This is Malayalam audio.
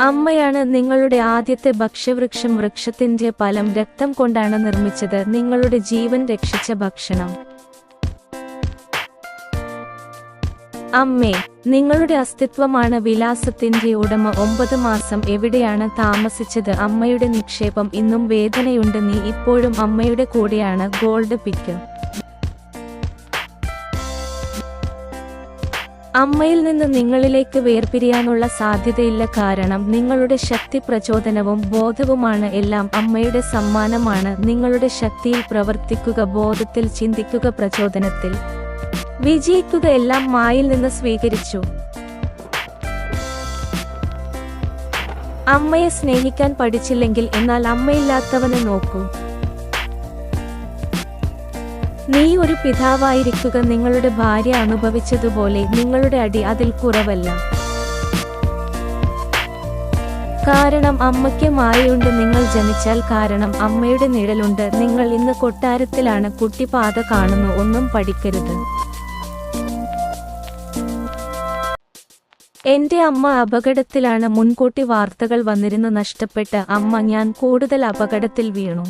അമ്മയാണ് നിങ്ങളുടെ ആദ്യത്തെ ഭക്ഷ്യവൃക്ഷം. വൃക്ഷത്തിന്റെ ഫലം രക്തം കൊണ്ടാണ് നിർമ്മിച്ചത്. നിങ്ങളുടെ ജീവൻ രക്ഷിച്ച ഭക്ഷണം. അമ്മേ നിങ്ങളുടെ അസ്തിത്വമാണ് വിലാസത്തിന്റെ ഉടമ. ഒമ്പത് മാസം എവിടെയാണ് താമസിച്ചത്? അമ്മയുടെ നിക്ഷേപം. ഇന്നും വേദനയുണ്ട്. നീ ഇപ്പോഴും അമ്മയുടെ കൂടെയാണ്. Gold pick. അമ്മയിൽ നിന്ന് നിങ്ങളിലേക്ക് വേർപിരിയാനുള്ള സാധ്യതയില്ല കാരണം നിങ്ങളുടെ ശക്തി പ്രചോദനവും ബോധവുമാണ് എല്ലാം അമ്മയുടെ സമ്മാനമാണ്. നിങ്ങളുടെ ശക്തിയിൽ പ്രവർത്തിക്കുക ബോധത്തിൽ ചിന്തിക്കുക പ്രചോദനത്തിൽ വിജയിക്കുക എല്ലാം മായിൽ നിന്ന് സ്വീകരിച്ചു. അമ്മയെ സ്നേഹിക്കാൻ പഠിച്ചില്ലെങ്കിൽ എന്നാൽ അമ്മയില്ലാത്തവനെ നോക്കൂ. നീ ഒരു പിതാവായിരിക്കുക നിങ്ങളുടെ ഭാര്യ അനുഭവിച്ചതുപോലെ നിങ്ങളുടെ അടി അതിൽ കുറവല്ല. കാരണം അമ്മയ്ക്ക് മായയുണ്ട് നിങ്ങൾ ജനിച്ചാൽ കാരണം അമ്മയുടെ നിഴലുണ്ട്. നിങ്ങൾ ഇന്ന് കൊട്ടാരത്തിലാണ് കുട്ടിപ്പാത കാണുന്നു ഒന്നും പഠിക്കരുത്. എന്റെ അമ്മ അപകടത്തിലാണ് മുൻകൂട്ടി വാർത്തകൾ വന്നിരുന്നു നഷ്ടപ്പെട്ട അമ്മ ഞാൻ കൂടുതൽ അപകടത്തിൽ വീണു.